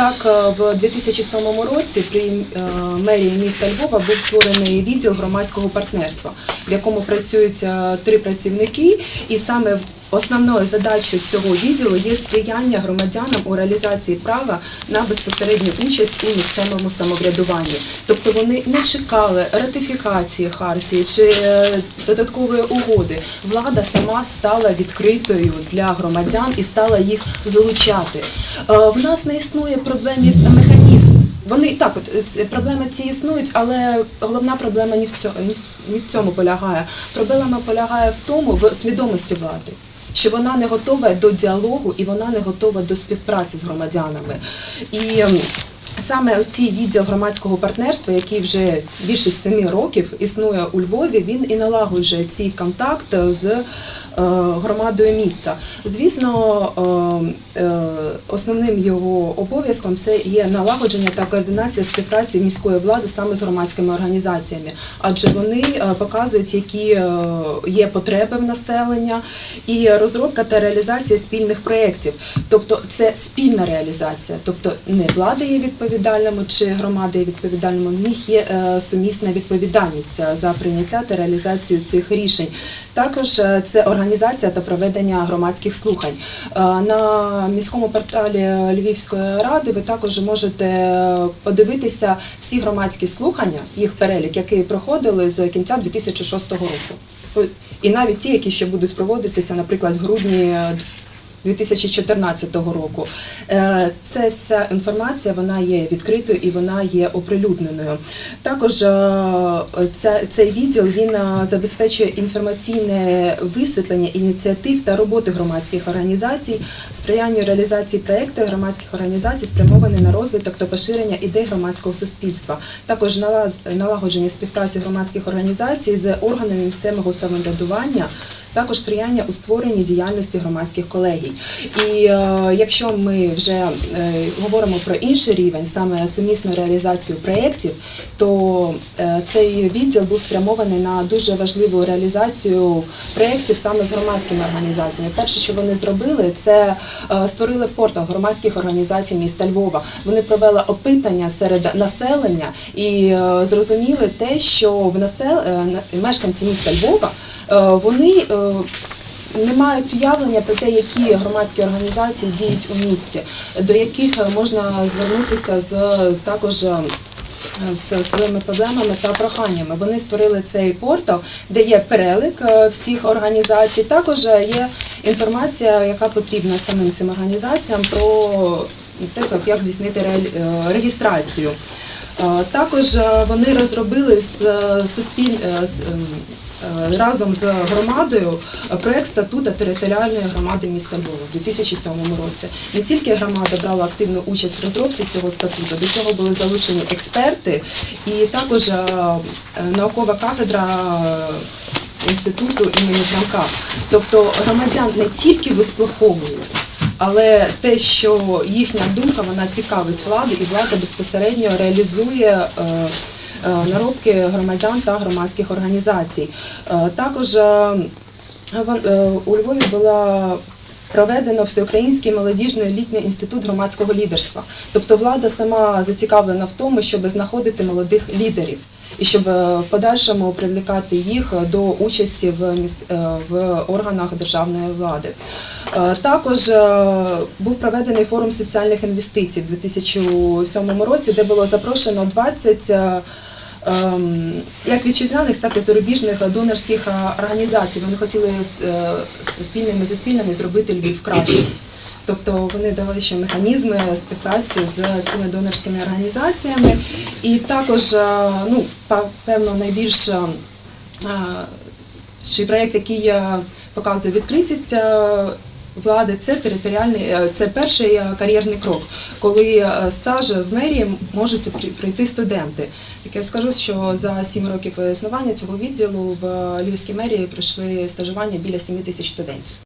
Так, е, в 2007 році при е, мерії міста Львова був створений відділ громадського партнерства, в якому працюють е, три працівники, і саме основною задачею цього відділу є сприяння громадянам у реалізації права на безпосередню участь у місцевому самоврядуванні. Тобто вони не чекали ратифікації хартії чи е, додаткової угоди. Влада сама стала відкритою для громадян і стала їх залучати. Е, В нас не існує проблемів механізм. Вони так, от е, проблеми ці існують, але головна проблема не в цьому, не в цьому полягає. Проблема полягає в тому, в свідомості влади. Що вона не готова до діалогу і вона не готова до співпраці з громадянами. І ем, саме ось відділ громадського партнерства, який вже більше семи років існує у Львові, він і налагоджує цей контакт з громадою міста. Звісно, е, е, основним його обов'язком це є налагодження та координація співпраці міської влади саме з громадськими організаціями, адже вони е, показують, які е, є потреби в населення, і розробка та реалізація спільних проєктів. Тобто це спільна реалізація, тобто не влада є відповідальними чи громада є відповідальними, в них є е, сумісна відповідальність е, за прийняття та реалізацію цих рішень. Також е, це організація та проведення громадських слухань. Е, На міському порталі Львівської ради ви також можете подивитися всі громадські слухання, їх перелік, які проходили з кінця 2006 року. І навіть ті, які ще будуть проводитися, наприклад, в грудні 2014 року. Е, Це вся інформація вона є відкритою і вона є оприлюдненою. Також е, ця, цей відділ він е, забезпечує інформаційне висвітлення ініціатив та роботи громадських організацій, сприяння реалізації проєктів громадських організацій, спрямовані на розвиток та поширення ідей громадського суспільства. Також нала- налагодження співпраці громадських організацій з органами місцевого самоврядування також сприяння у створенні діяльності громадських колегій. І е, якщо ми вже е, говоримо про інший рівень, саме сумісну реалізацію проєктів, то е, цей відділ був спрямований на дуже важливу реалізацію проєктів саме з громадськими організаціями. Перше, що вони зробили, це е, створили портал громадських організацій міста Львова. Вони провели опитання серед населення і е, зрозуміли те, що в насел... е, мешканці міста Львова е, вони е, не мають уявлення про те, які громадські організації діють у місті, до яких е, можна звернутися з також. е, З своїми проблемами та проханнями вони створили цей портал, де є перелик е, всіх організацій. Також е, є інформація, яка потрібна самим цим організаціям про наприклад, як здійснити е, реєстрацію. Е, Також е, вони розробили з е, суспіль е, ем, е, разом з громадою е, проект статуту територіальної громади міста Львова в 2007 році. Не тільки громада брала активну участь в розробці цього статуту, до цього були залучені експерти і також е, е, наукова кафедра. е, Інституту імені Франка. Тобто громадян не тільки вислуховують, але те, що їхня думка вона цікавить владу, і влада безпосередньо реалізує е, е, наробки громадян та громадських організацій. Е, Також е, е, у Львові була Проведено всеукраїнський молодіжний літній інститут громадського лідерства. Тобто влада сама зацікавлена в тому, щоб знаходити молодих лідерів і щоб е, в подальшому привлекати їх до участі в, е, в органах державної влади. Е, Також е, був проведений форум соціальних інвестицій в 2007 році, де було запрошено 20 е, ем, як вітчизняних, так і зарубіжних донорських е, організацій. Вони хотіли з е, спільними зусиллями зробити Львів краще. Тобто вони давали ще механізми співпраці з цими донорськими організаціями. І також, е, ну, певно, найбільш проєкт, який показує відкритість влади, це територіальний, е, це перший е, кар'єрний крок, коли е, стаж в мерії можуть прийти студенти. Так я скажу, що за сім років існування цього відділу в Львівській мерії пройшли стажування біля 7 тисяч студентів.